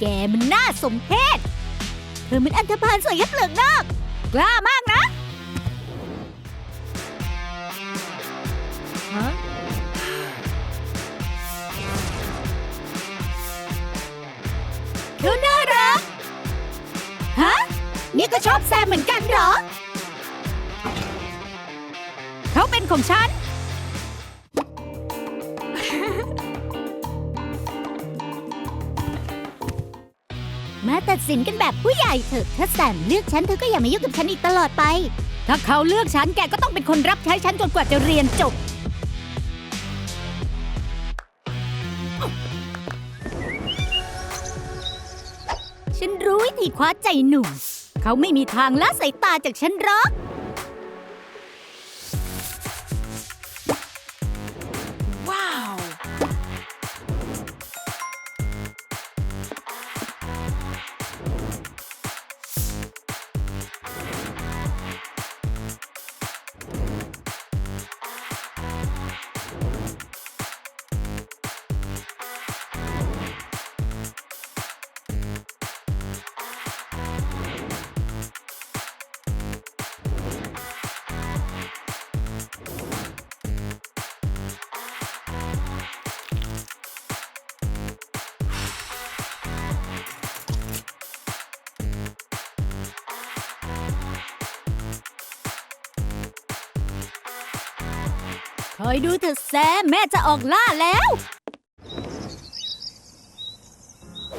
แกมันน่าสมเพช เธอมันอันธพาลสวยยับเหลืองนอกกล้ามากนะฮะเธอน่ารัก ฮะ นี่ก็ชอบแซมเหมือนกันเหรอ เขาเป็นของฉัน ตัดสินกันแบบผู้ใหญ่เถอะถ้าแซมเลือกฉันเธอก็อย่ามายุ่งกับฉันอีกตลอดไป ถ้าเขาเลือกฉันแกก็ต้องเป็นคนรับใช้ฉันจนกว่าจะเรียนจบ ฉันรู้วิธีคว้าใจหนุ่มเขาไม่มีทางละสายตาจากฉันหรอก คอยดูเถอะแซมแม่จะออกล่าแล้ว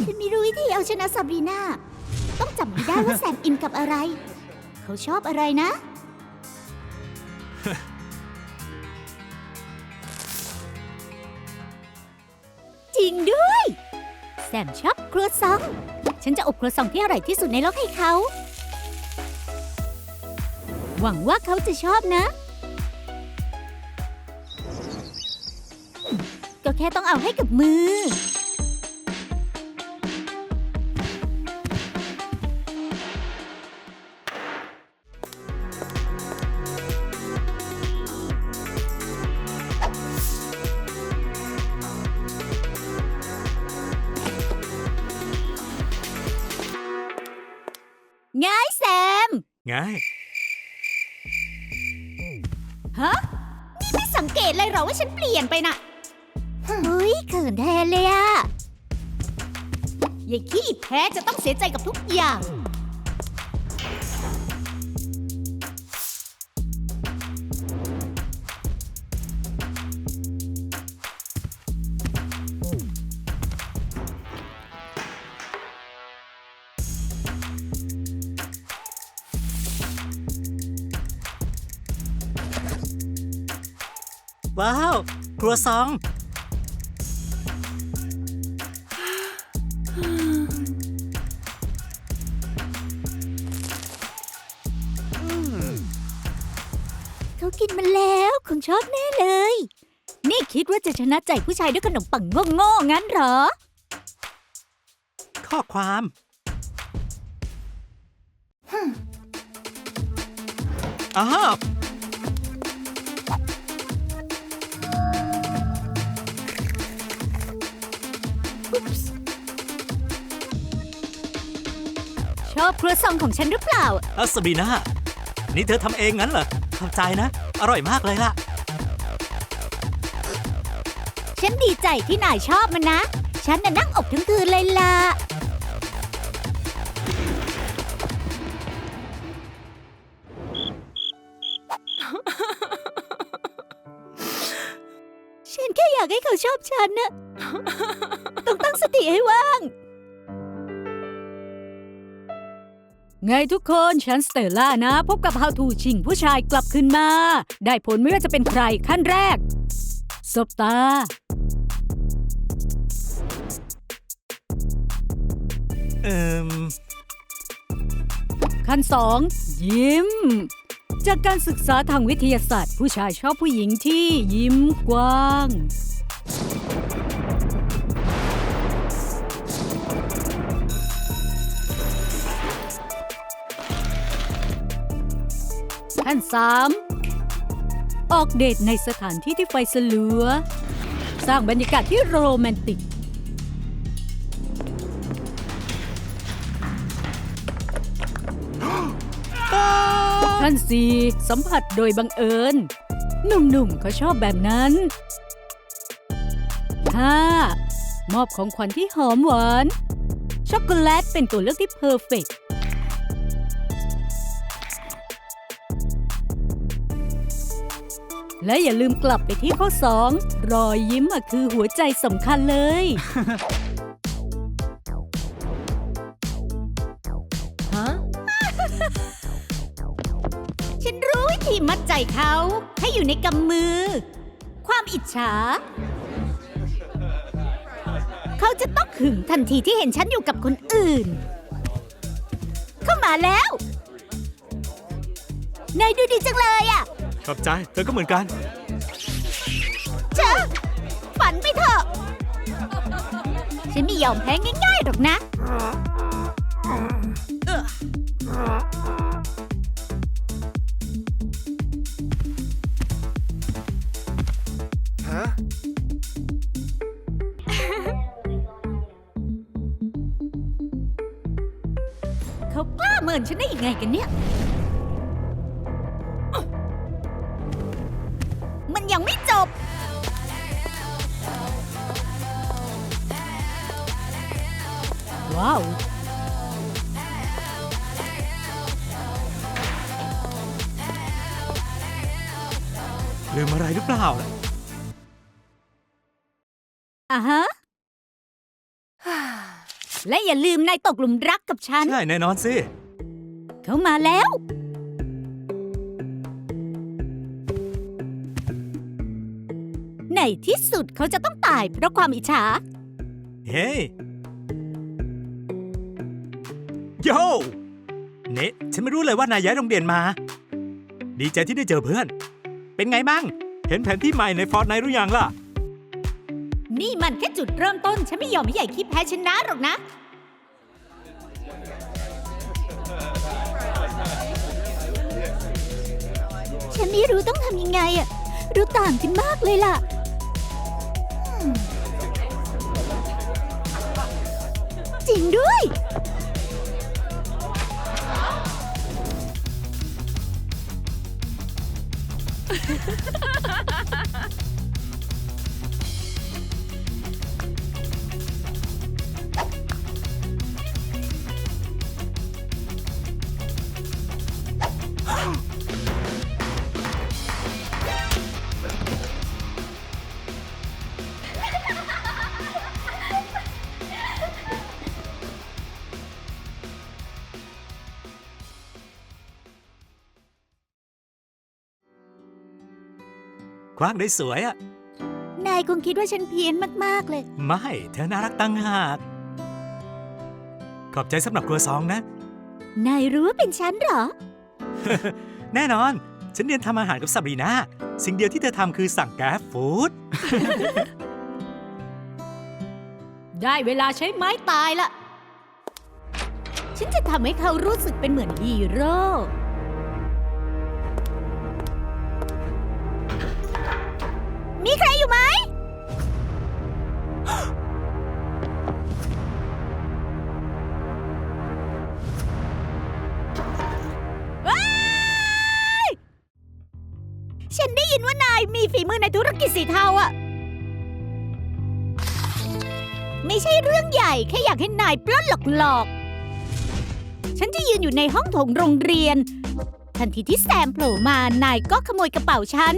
ฉันไม่รู้วิธีเอาชนะซาบรีนาต้องจำให้ได้ว่าแซมอินกับอะไร เขาชอบอะไรนะ จริงด้วย แซมชอบครัวซอง ฉันจะอบครัวซองที่อร่อยที่สุดในโลกให้เขา หวังว่าเขาจะชอบนะ แค่ต้องเอาให้กับมือ ง่ายแซม ง่ายฮะ นี่ไม่สังเกตเลยเหรอว่าฉันเปลี่ยนไปน่ะ เฮ้ยเขินแทนเลยอะยายขี้แพ้จะต้องเสียใจกับทุกอย่าง ว้าว ครัวซอง กินมันแล้ว คงชอบแน่เลย นี่คิดว่าจะชนะใจผู้ชายด้วยขนมปังโง่ๆงั้นเหรอ ข้อความ อ้าวชอบครัวซองของฉันหรือเปล่า อัสบีนานี่เธอทำเองงั้นเหรอ เข้าใจนะ อร่อยมากเลยล่ะ ฉันดีใจที่นายชอบมันนะ ฉันน่ะนั่งอบทั้งคืนเลยล่ะ ฉันแค่อยากให้เขาชอบฉันนะ ต้องตั้งสติให้ว่าง ไงทุกคนฉันสเตลล่านะ พบกับ How to ชิงผู้ชายกลับคืนมา ได้ผลไม่ว่าจะเป็นใครขั้นแรกสบตา เอิมขั้นสองยิ้ม จากการศึกษาทางวิทยาศาสตร์ ผู้ชายชอบผู้หญิงที่ยิ้มกว้าง ขั้น 3 ออกเดทในสถานที่ที่ไฟสลัว สร้างบรรยากาศที่โรแมนติก ขั้น 4 สัมผัสโดยบังเอิญ หนุ่มๆเขาชอบแบบนั้น 5. มอบของขวัญที่หอมหวาน ช็อกโกแลตเป็นตัวเลือกที่เพอร์เฟกต์ และอย่าลืมกลับไปที่ข้อ 2 รอยยิ้มอะคือหัวใจสำคัญเลย ฮะ ฉันรู้วิธีมัดใจเขาให้อยู่ในกำมือ ความอิจฉา เขาจะต้องหึงทันทีที่เห็นฉันอยู่กับคนอื่น เข้ามาแล้ว นายดูดีจังเลยอะ ขอบใจ เธอก็เหมือนกัน เชอะฝันไปเถอะ ฉันไม่ยอมแพ้ง่ายๆหรอกนะ เขากล้าเมินฉันได้ยังไงกันเนี่ย ยังไม่จบ ว้าว ลืมอะไรหรือเปล่าล่ะอะฮะ และอย่าลืมนายตกหลุมรักกับฉัน ใช่แน่นอนสิ เขามาแล้ว ในที่สุดเขาจะต้องตายเพราะความอิจฉา เฮ้ยโยเนะฉันไม่รู้เลยว่านายย้ายโรงเรียนมา ดีใจที่ได้เจอเพื่อน เป็นไงบ้าง เห็นแผนที่ใหม่ในฟอร์ดไนหรือยังล่ะ นี่มันแค่จุดเริ่มต้น ฉันไม่ยอมให้ใหญ่ขี้แพ้ชนะหรอกนะ ฉันไม่รู้ต้องทำยังไงอะรู้ต่างกันมากเลยล่ะอืม จริงด้วย คว้างได้สวยอะนายคงคิดว่าฉันเพี้ยนมากๆเลย ไม่ เธอน่ารักตั้งหาก ขอบใจสำหรับครัวซองนะ นายรู้ว่าเป็นฉันเหรอ แน่นอน ฉันเรียนทำอาหารกับซาบรีนาสิ่งเดียวที่เธอทำคือสั่งแกร็บฟู้ด ได้เวลาใช้ไม้ตายละ ฉันจะทำให้เขารู้สึกเป็นเหมือนฮีโร่ มีฝีมือในธุรกิจสีเทาอะไม่ใช่เรื่องใหญ่ แค่อยากให้นายปล้นหลอกๆ ฉันจะยืนอยู่ในห้องโถงโรงเรียน ทันทีที่แซมโผล่มานายก็ขโมยกระเป๋าฉัน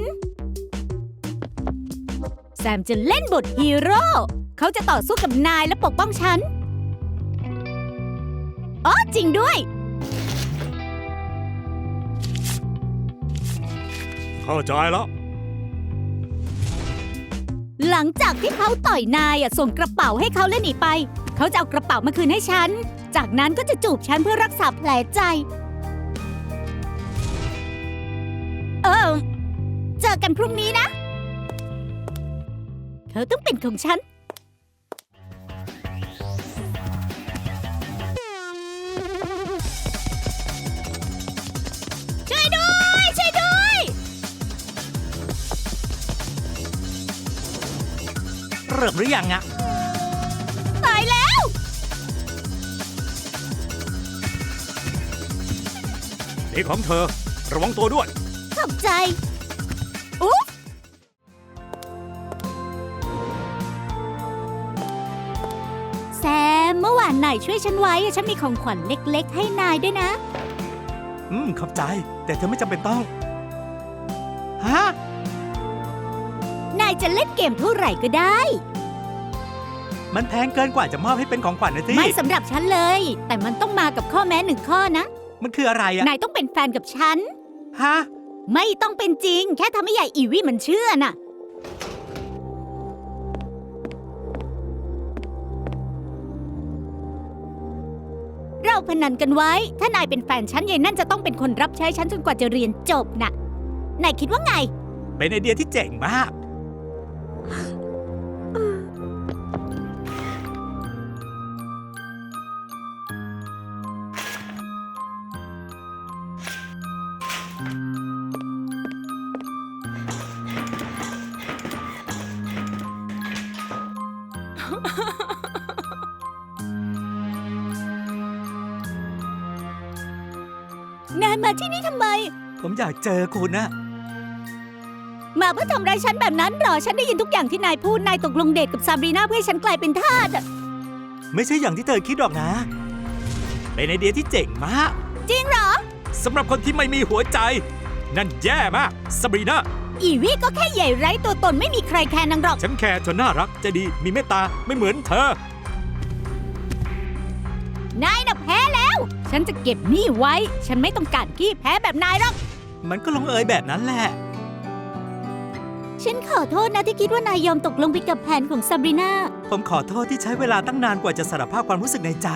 แซมจะเล่นบทฮีโร่เขาจะต่อสู้กับนายและปกป้องฉัน อ๋อ จริงด้วย เข้าใจแล้ว หลังจากที่เขาต่อยนายอะส่งกระเป๋าให้เขาและหนีไป เขาจะเอากระเป๋ามาคืนให้ฉัน จากนั้นก็จะจูบฉันเพื่อรักษาแผลใจ เออ เจอกันพรุ่งนี้นะ เธอต้องเป็นของฉัน เริ่มหรือยังอะตายแล้ว นี่ของเธอ ระวังตัวด้วย ขอบใจ อุ๊บแซม เมื่อวานนายช่วยฉันไว้ ฉันมีของขวัญเล็กๆ ให้นายด้วยนะ อืม ขอบใจ แต่เธอไม่จำเป็นต้อง ฮะ นายจะเล่นเกมเท่าไหร่ก็ได้ มันแพงเกินกว่าจะมอบให้เป็นของขวัญนะสิไม่สำหรับฉันเลย แต่มันต้องมากับข้อแม้หนึ่งข้อนะมันคืออะไรอะนายต้องเป็นแฟนกับฉัน ฮะ ไม่ต้องเป็นจริง แค่ทำให้ใหญ่อีวี่มันเชื่อน่ะ เราพนันกันไว้ ถ้านายเป็นแฟนฉันยายนั่นจะต้องเป็นคนรับใช้ฉันจนกว่าจะเรียนจบน่ะ นายคิดว่าไง เป็นไอเดียที่เจ๋งมาก ที่นี่ทำไม ผมอยากเจอคุณนะมาเพื่อทำร้ายฉันแบบนั้นเหรอ ฉันได้ยินทุกอย่างที่นายพูด นายตกลงเดทกับซาบรีนาเพื่อให้ฉันกลายเป็นทาสอะไม่ใช่อย่างที่เธอคิดหรอกนะ เป็นไอเดียที่เจ๋งมาก จริงเหรอ สำหรับคนที่ไม่มีหัวใจ นั่นแย่มากซาบรีนาอีวี่ก็แค่ใหญ่ไร้ตัวตนไม่มีใครแคร์นางหรอก ฉันแคร์เธอน่ารักใจดีมีเมตตาไม่เหมือนเธอ นายน่ะแพ้แล้ว ฉันจะเก็บหนี้ไว้ ฉันไม่ต้องการขี้แพ้แบบนายหรอก มันก็ลงเอยแบบนั้นแหละ ฉันขอโทษนะที่คิดว่านายยอมตกลงไปกับแผนของซาบรีนา ผมขอโทษที่ใช้เวลาตั้งนานกว่าจะสารภาพความรู้สึกในใจ